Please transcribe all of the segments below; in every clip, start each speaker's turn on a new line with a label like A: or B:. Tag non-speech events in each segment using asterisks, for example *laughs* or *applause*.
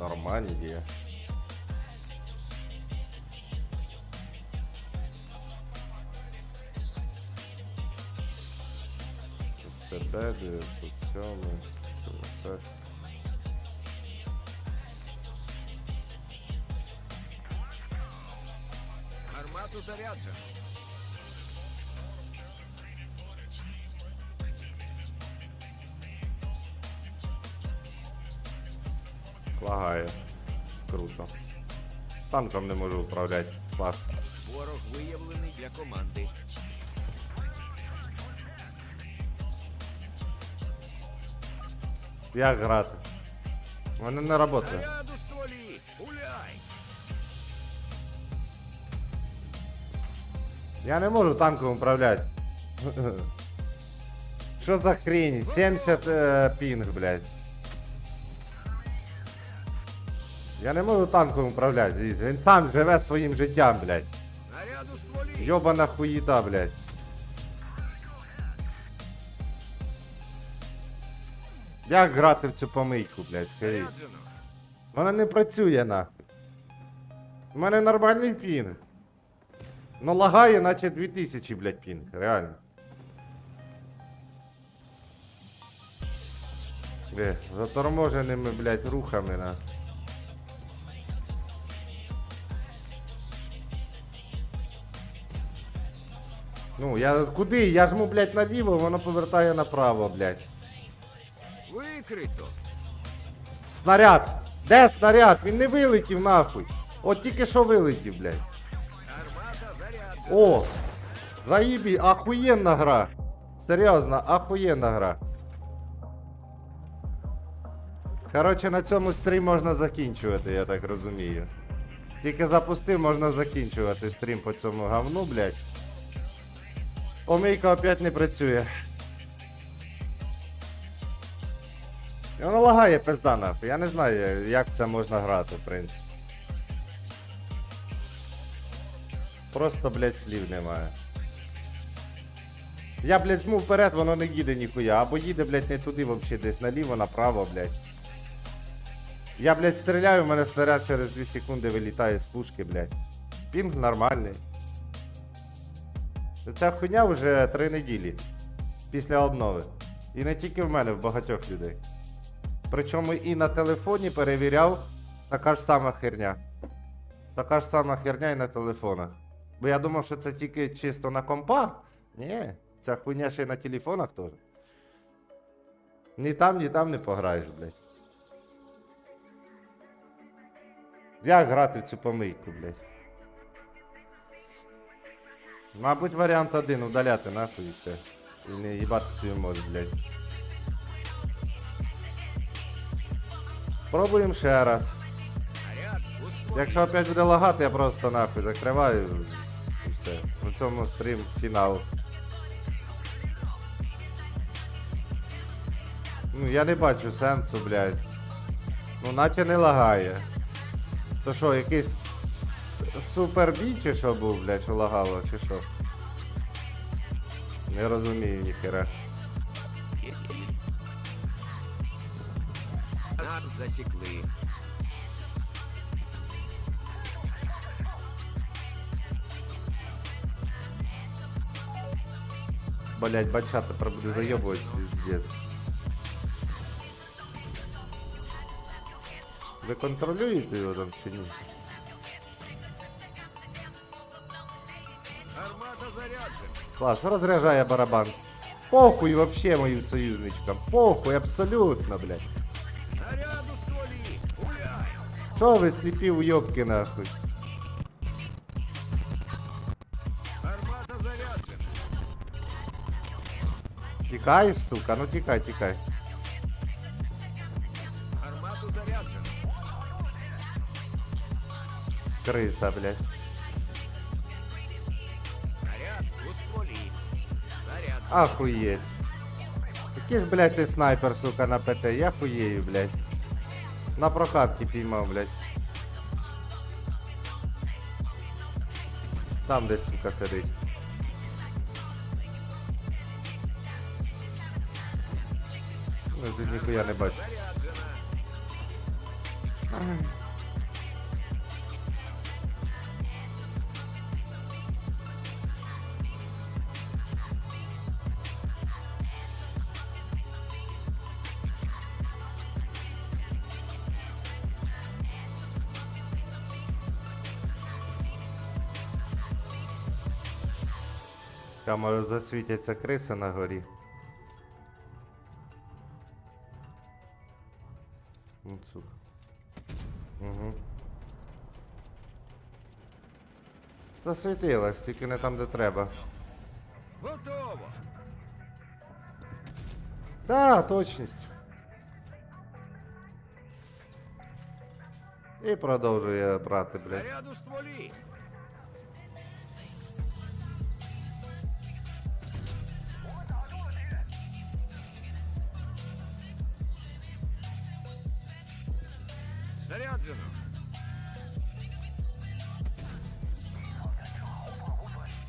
A: Нормальні. СТБ 907. ТВП.
B: Гармату заряджено.
A: Круто. Танком не можу управляти. Клас.
B: Ворог виявлений для команди.
A: Як грати? У не працює.
B: Заряд стволі! Гуляй!
A: Я не можу танком управляти. *laughs* Що за хрень? 70 е, пінг, блядь. Я не можу танком управляти. Він сам живе своїм життям, блядь. Йобана хуїта, блядь. Як грати в цю помийку, блядь, скажіть? Вона не працює нахуй. У мене нормальний пінг. Ну лагає, наче 2000, блядь, пінг, реально. Бля, заторможеними, блядь, рухами на. Ну, я куди? Я жму, блядь, наліво, воно повертає направо, блядь.
B: Викрито.
A: Снаряд! Де снаряд? Він не вилетів нахуй. От тільки що вилетів, блядь.
B: Заряджена.
A: О! Заїбі, ахуєнна гра. Серйозно, ахуєнна гра. Коротше, на цьому стрім можна закінчувати, я так розумію. Тільки запустив, можна закінчувати стрім по цьому говну, блядь. Омейка опять не працює. І воно лагає пизда. Я не знаю, як це можна грати, в принципі. Просто, блядь, слів немає. Я, блядь, жму вперед, воно не їде ніхуя. Або їде, блядь, не туди вообще, десь наліво, направо, блядь. Я, блядь, стріляю, у мене снаряд через 2 секунди вилітає з пушки, блядь. Пінг нормальний. Ця хуйня вже 3 неділі. Після обнови. І не тільки в мене, в багатьох людей. Причому і на телефоні перевіряв така ж сама херня. Така ж сама херня і на телефонах. Бо я думав, що це тільки чисто на компах. Ні, ця хуйня ще й на телефонах теж. Ні там, ні там не пограєш, блядь. Як грати в цю помийку, блядь? Мабуть, варіант один удаляти нахуй і все. І не їбати свій мозг, блядь. Пробуємо ще раз. Якщо опять буде лагати, я просто нахуй закриваю і все. На цьому стрім фінал. Ну я не бачу сенсу, блядь. Ну наче не лагає. То що, якийсь супер бій чи що був, блядь, що лагало, чи що? Не розумію ніхера.
B: Нас засікли.
A: Блять, бача тепер буде зайобувати піздець. Ви контролюєте його там чи ні? Клас, розряджає барабан. Похуй вообще моїм союзничкам. Похуй, абсолютно, блядь.
B: Заряд у стволі. Гуляй!
A: Що ви сліпі уйобки нахуй?
B: Гармата заряджена.
A: Тікаєш, сука? Ну тікай, тікай.
B: Гармату заряджено.
A: Криса, блядь. Ахуєть. Який ж, блядь, ти снайпер, сука, на ПТ, я хуєю, блядь. На прокатки піймав, блядь. Там десь, сука, сидить. Ну, ніхуя не бачу.
B: Заряджена.
A: Камера засвітяться криси на горі. Ну, сука. Угу. Засвітилась, тільки не там, де треба.
B: Готово.
A: Так, точність. І продовжує брати, блядь.
B: Заряд у стволі. Заряджено.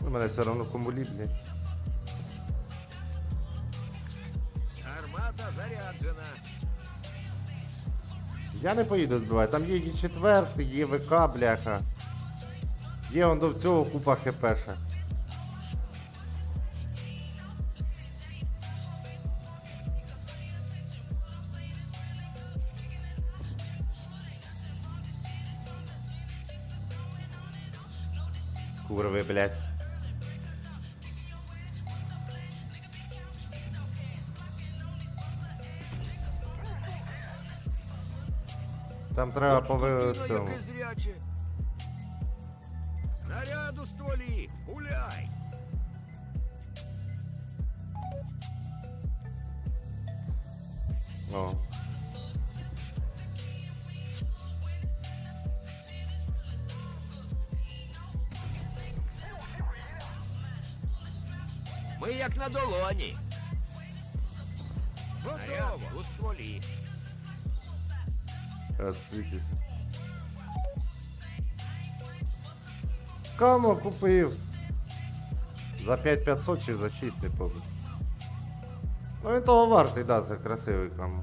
A: У мене все одно кумулі, блядь.
B: Армата заряджена.
A: Я не поїду збивати, там є і четвертий, є ВК, бляха. Є он до цього купа хпша. Курви, блядь. Там треба по ви-
B: Скотина,
A: цьому.
B: яке зряче. Снаряд у стволі. Гуляй.
A: О.
B: як на долоні. Готово. у стволі.
A: Отсвітися. Кому купив? За 5500 чи за 6 не помню. Ну він того вартий, да, це красивий кому.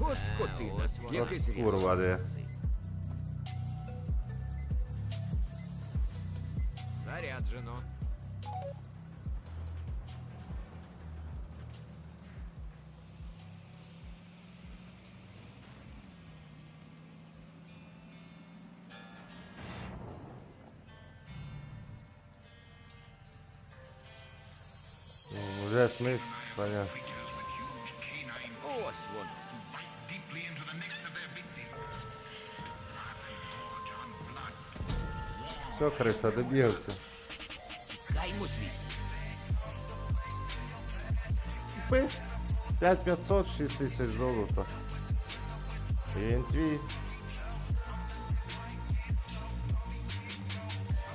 B: От скотина, яке
A: От
B: зряче.
A: курва де.
B: Заряджено.
A: Ну, Вже сміх, понятно.
B: Ось воно.
A: Все, Криса, добігався.
B: Дай звідси.
A: Купи. 5500, 6 тисяч золота. Він твій.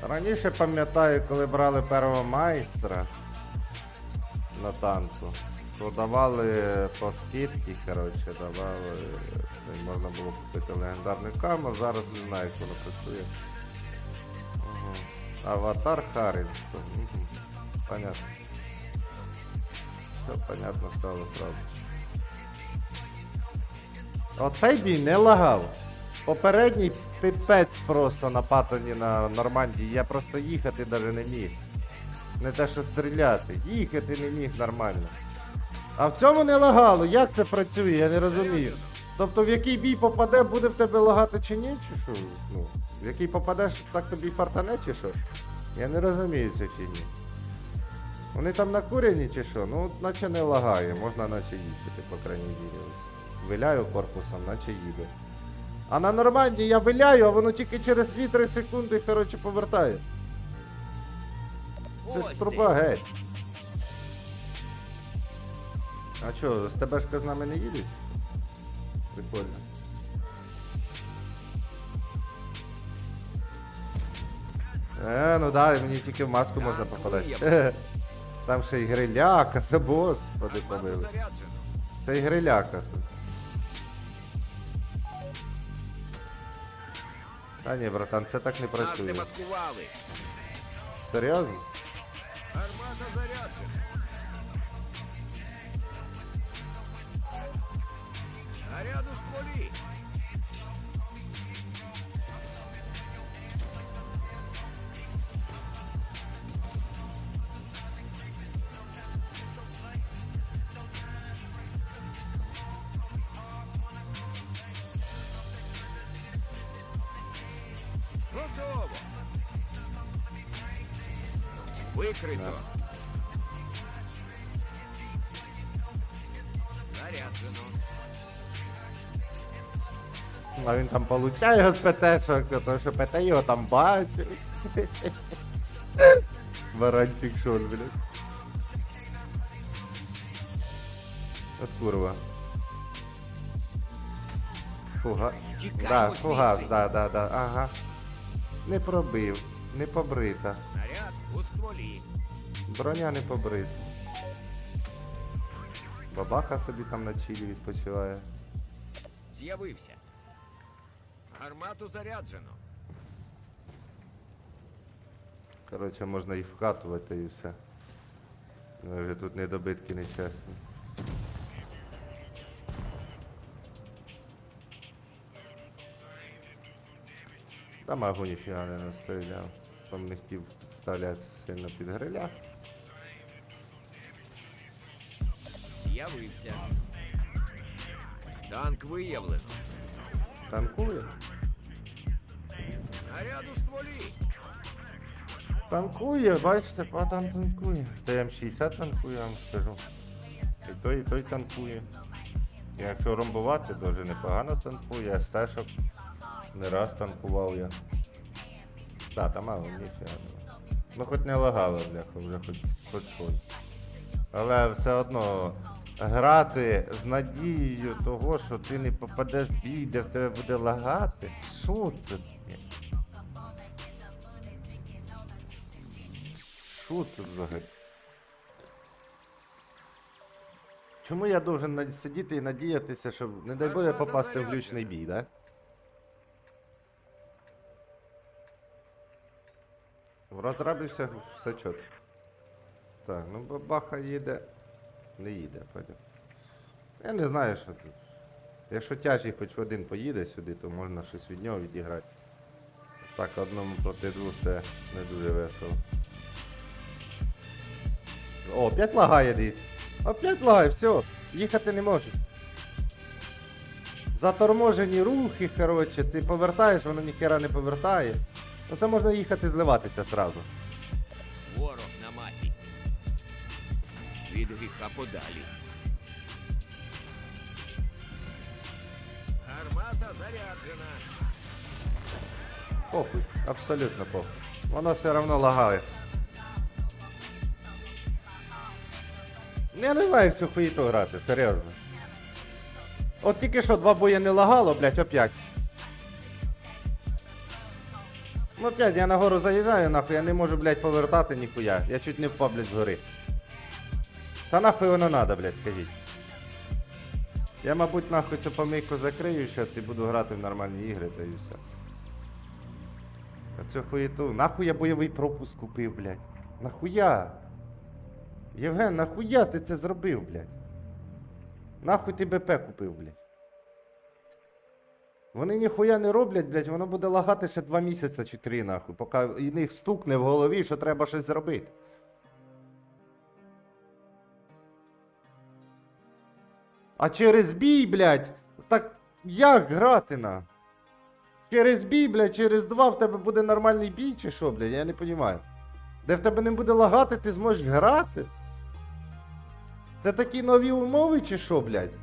A: Раніше пам'ятаю, коли брали першого майстра на танку, то давали по скидці, коротше, давали. Це можна було купити легендарний камер, зараз не знаю, як воно працює. Ага. Аватар Харин. Понятно. Все понятно стало сразу. Оцей бій не лагав. Попередній пипець просто на патоні на Нормандії. Я просто їхати навіть не міг. Не те, що стріляти. Їхати не міг нормально. А в цьому не лагало. Як це працює, я не розумію. Тобто в який бій попаде, буде в тебе лагати чи ні, чи що? Ну, в який попадеш, так тобі фартане, чи що? Я не розумію цю фігню. Вони там накурені чи що? Ну, наче не лагає, можна наче їхати, по крайній мірі. Виляю корпусом, наче їду. А на Нормандії я виляю, а воно тільки через 2-3 секунди, коротше, повертає. Це ж труба геть. А що, з ТБшка з нами не їдуть? Прикольно. Е, ну да, мені тільки в маску можна попадати. *laughs* Там ще й гриляка, це *laughs* господи помили. Це й гриляка. Та ні, братан, це так не працює. Серйозно?
B: Армата заряджена. Заряджено.
A: А він там получає від ПТ-шок, тому що ПТ його там бачить. Баранчик шон, блядь. От курва. Фуга. Да, фугас, да, да, да, ага. Не пробив, не побрита. Броня не побрита. Бабаха собі там на чилі відпочиває.
B: З'явився. Гармату заряджено.
A: Коротше, можна і вкатувати і все. Ну, Вже тут недобитки нечесні. Та магу ніфіга не настріляв. Там не хотів підставлятися сильно під гриля.
B: З'явився. Танк виявлено.
A: Танкує?
B: Заряд у стволі.
A: Танкує, бачите, патан танкує. Та М60 танкує, я вам скажу. І той, і той танкує. І Якщо ромбувати, дуже непогано танкує, стешок не раз танкував я. Так, та мало, ніфіга. Ну хоч не лагало, бляха, вже хоч хоч хоч. Але все одно грати з надією того, що ти не попадеш в бій, де в тебе буде лагати. Що це таке? Що це взагалі? Чому я должен сидіти і надіятися, щоб, не дай Боже, попасти в глючний бій, да? Розрабився, все чітко. Так, ну бабаха їде. Не їде, потім. Я не знаю, що тут. Якщо тяжі хоч один поїде сюди, то можна щось від нього відіграти. Так, одному проти двох це не дуже весело. О, опять лагає дивіться. Опять лагає, все, їхати не можуть. Заторможені рухи, коротше, ти повертаєш, воно ніхера не повертає. Ну це можна їхати зливатися сразу.
B: Ворог на мапі. Від гріха подалі. Гармата заряджена.
A: Похуй, абсолютно похуй. Воно все одно лагає. Я не знаю, як цю хуїту грати, серйозно. От тільки що два бої не лагало, блять, опять. Ну опять, я нагору заїжджаю, нахуй, я не можу, блять, повертати ніхуя. Я чуть не впав, блять, згори. Та нахуй воно надо, блять, скажіть. Я, мабуть, нахуй цю помийку закрию зараз і буду грати в нормальні ігри, та і все. А цю хуєту. Нахуй я бойовий пропуск купив, блядь. Нахуя? Євген, нахуя ти це зробив, блядь? Нахуй ти БП купив, блядь. Вони ніхуя не роблять, блядь, воно буде лагати ще два місяці чи три, нахуй, поки них стукне в голові, що треба щось зробити. А через бій, блядь, так як грати на? Через бій, блядь, через два в тебе буде нормальний бій, чи що, блядь, я не розумію. Де в тебе не буде лагати, ти зможеш грати? Це такі нові умови, чи що, блядь?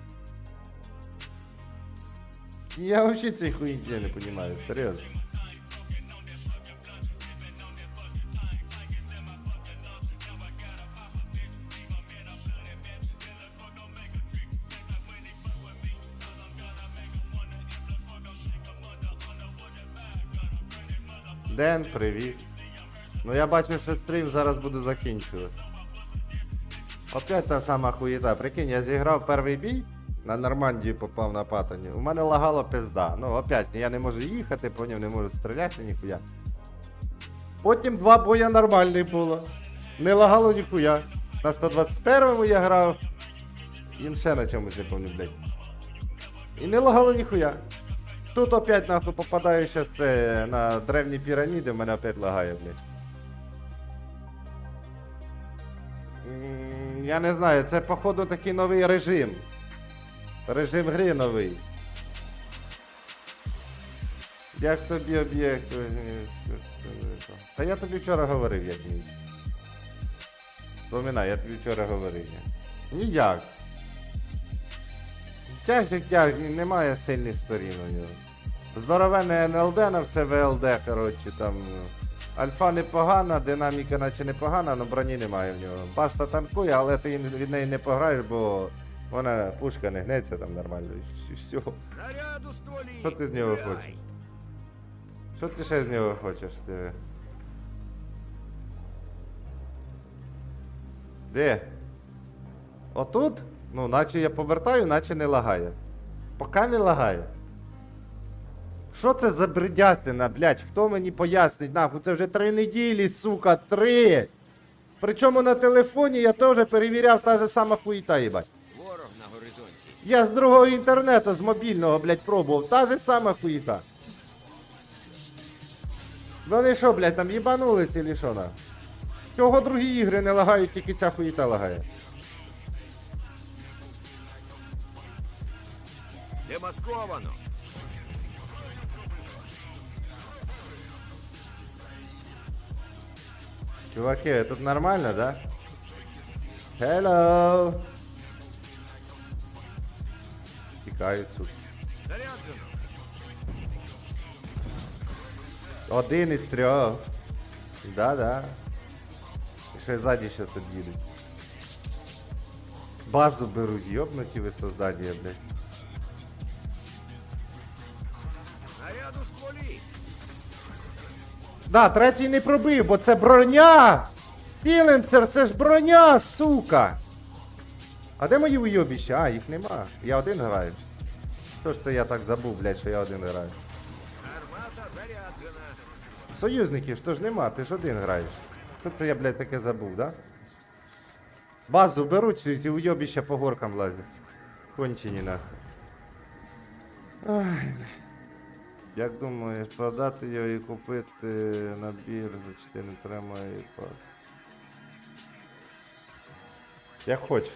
A: Я взагалі цієї хуйні не розумію, серйозно. Ден, привіт. Ну я бачу, що стрім зараз буду закінчувати. Опять та сама хуєта. Прикинь, я зіграв перший бій, на Нормандію попав на патоні. У мене лагало пизда. Ну, опять, я не можу їхати, поняв, не можу стріляти ніхуя. Потім два боя нормальних було. Не лагало ніхуя. На 121-му я грав. І ще на чомусь не пам'ятаю, блядь. І не лагало ніхуя. Тут опять нахуй попадаю щас це на древні піраміди, мене опять лагає, блядь. Я не знаю, це походу такий новий режим. Режим гри новий. Як тобі об'єкт? Та я тобі вчора говорив, як мій. Вспоминай, я тобі вчора говорив. Ніяк. Тяж як немає сильних сторін у нього. Здоровенне НЛД на все ВЛД, коротше, там. Альфа непогана, динаміка наче непогана, але броні немає в нього. Башта танкує, але ти від неї не пограєш, бо вона пушка не гнеться там нормально. І все. Що ти з нього хочеш? Що ти ще з нього хочеш, Стиве? Де? Отут? Ну, наче я повертаю, наче не лагає. Поки не лагає. Що це за бредятина, блядь? Хто мені пояснить, нахуй? Це вже три неділі, сука, три! Причому на телефоні я теж перевіряв та же сама хуїта, їбать.
B: Ворог на горизонті.
A: Я з другого інтернету, з мобільного, блядь, пробував. Та же сама хуїта. Вони що, блядь, там їбанулись чи що на? Чого другі ігри не лагають, тільки ця хуїта лагає.
B: Демасковано.
A: Чуваки, тут нормально, да? Hello! Тікають, сука.
B: Заряджено.
A: Один із трьох. Да-да. Ще ззаді щас об'їдуть. Базу беруть, йобнуті ви создання, блядь. Да, третій не пробив, бо це броня! Філенцер, це ж броня, сука! А де мої уйобіща? А, їх нема. Я один граю. Що ж це я так забув, блядь, що я один граю? Союзників то ж нема, ти ж один граєш. Що це я, блядь, таке забув, да? Базу беруть, ці уйобіща по горкам лазять. Кончені нахуй. Ай. Як думаєш, продати його і купити набір за 4 тримає і пас. Як хочеш.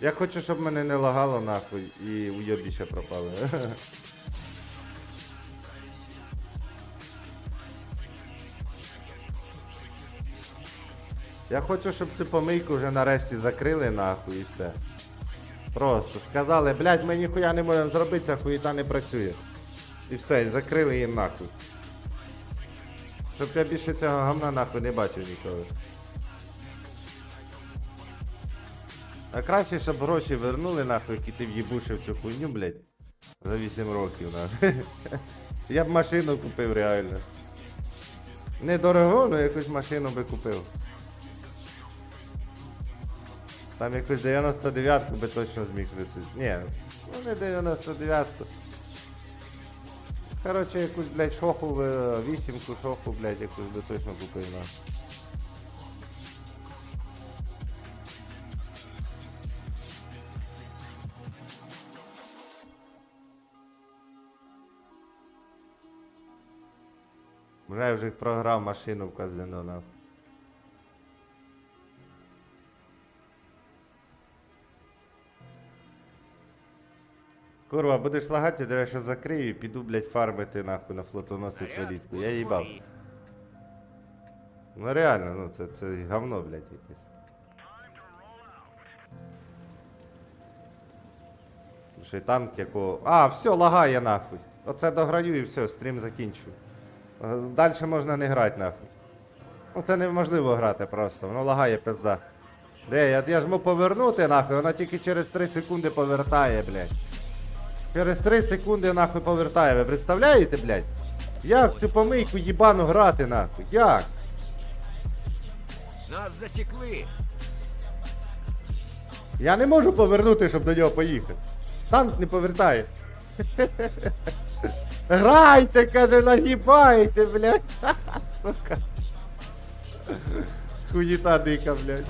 A: Я хочу, щоб мене не лагало нахуй і уйобіща пропали. Я хочу, щоб цю помийку вже нарешті закрили нахуй і все. Просто сказали, блядь, ми ніхуя не можемо зробити, ця хуєта не працює. І все, закрили її нахуй. Щоб я більше цього гамна нахуй не бачив ніколи. А краще, щоб гроші вернули нахуй, які ти в'їбушив цю хуйню, блядь. За 8 років нахуй. Я б машину купив реально. Недорого, але якусь машину би купив. Там якусь 99-ку би точно зміг висити. Ні, ну не 99-ку. Коротше, якусь, блядь, шоху, би, вісімку шоху, блядь, якусь би точно купив на. Вже вже програв машину в казино нахуй. Курва, будеш лагати, я ще закрию і піду, блядь, фармити нахуй на флотоносець
B: Снаряд
A: валітку.
B: у
A: Я їбав. Ну реально, ну це, це говно, блядь, якесь. Ще й танк якого. А, все, лагає нахуй. Оце дограю і все, стрім закінчу. Далі можна не грати нахуй. Ну це неможливо грати просто, воно лагає пизда. Де, я, я жму повернути нахуй, воно тільки через 3 секунди повертає, блядь. Через 3 секунди нахуй повертає. Ви представляєте, блядь? Як цю помийку їбану грати нахуй? Як?
B: Нас засікли.
A: Я не можу повернути, щоб до нього поїхати. Танк не повертає. *laughs* Грайте, каже, нагибайте, блядь. *laughs* Сука. Хуєта дика, блядь.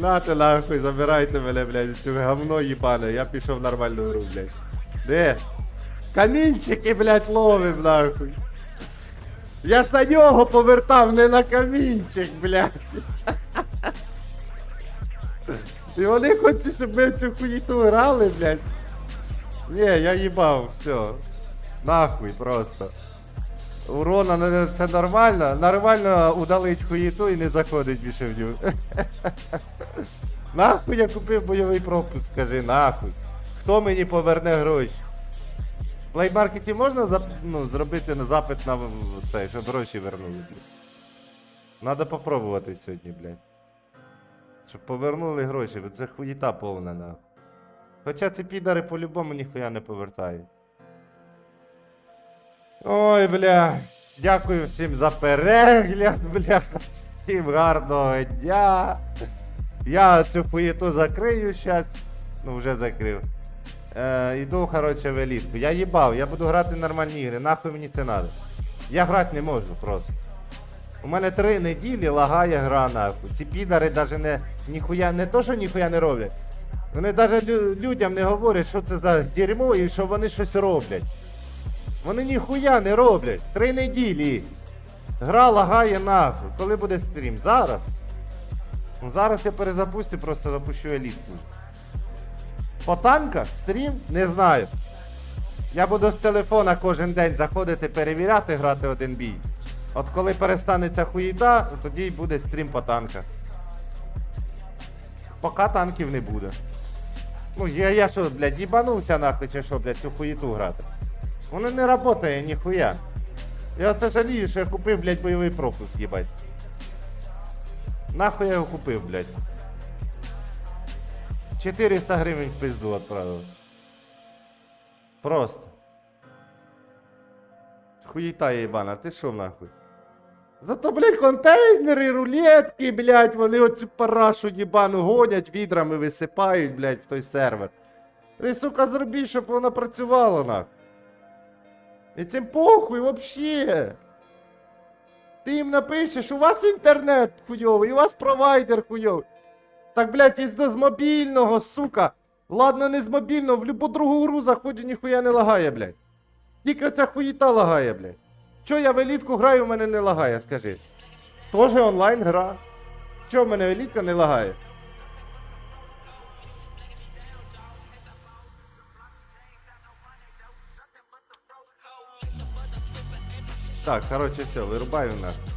A: Нате нахуй, забирайте мене, блядь, цю говно їбане, я пішов в нормальну гру, блядь. Де? Камінчики, блядь, ловим нахуй. Я ж на нього повертав, не на камінчик, блядь. *laughs* І вони хочуть, щоб ми в цю хуїту грали, блядь. Ні, я їбав, все. Нахуй просто. Урона це нормально. Нормально удалить хуїту і не заходить більше в нього. *laughs* Нахуй я купив бойовий пропуск, скажи, нахуй. Хто мені поверне гроші? В плеймаркеті можна зап... ну, зробити на запит на це, щоб гроші вернули. Надо попробувати сьогодні, блядь. Щоб повернули гроші, бо це хуїта повна, нахуй. Хоча ці підари по-любому ніхуя не повертають. Ой, бля. Дякую всім за перегляд, *laughs* бля. Всім гарного дня. Я цю хуєту закрию щас. Ну, вже закрив. Е, іду, короче, в елітку. Я їбав, я буду грати нормальні ігри. Нахуй мені це надо. Я грати не можу просто. У мене три неділі лагає гра нахуй. Ці підари навіть не ніхуя, не то, що ніхуя не роблять. Вони навіть лю- людям не говорять, що це за дерьмо і що вони щось роблять. Вони ніхуя не роблять. Три неділі. Гра лагає нахуй. Коли буде стрім? Зараз. Ну, зараз я перезапустю, просто запущу елітку. По танках стрім? Не знаю. Я буду з телефона кожен день заходити, перевіряти, грати один бій. От коли перестанеться хуїта, тоді й буде стрім по танках. Поки танків не буде. Ну, я, я що, блядь, їбанувся нахуй, чи що, блядь, цю хуїту грати. Воно не працює ніхуя. Я оце жалію, що я купив, блядь, бойовий пропуск, їбать. Нахуй я його купив, блядь. 400 гривень в пизду відправив. Просто. Хуїта їбана, ти що нахуй? Зато, блядь, контейнери, рулетки, блядь, вони оцю парашу їбану гонять, відрами висипають, блядь, в той сервер. Ти, сука, зробіть, щоб воно працювало, нахуй. І цим похуй вообще. Ти їм напишеш, у вас інтернет хуйовий, у вас провайдер хуйовий. Так, блядь, із з мобільного, сука. Ладно, не з мобільного, в любу другу гру заходжу, ніхуя не лагає, блядь. Тільки ця хуїта лагає, блядь. Чо я в елітку граю, в мене не лагає, скажи. Тоже онлайн гра. Чо в мене елітка не лагає? Так, короче, все, вырубаю нахуй.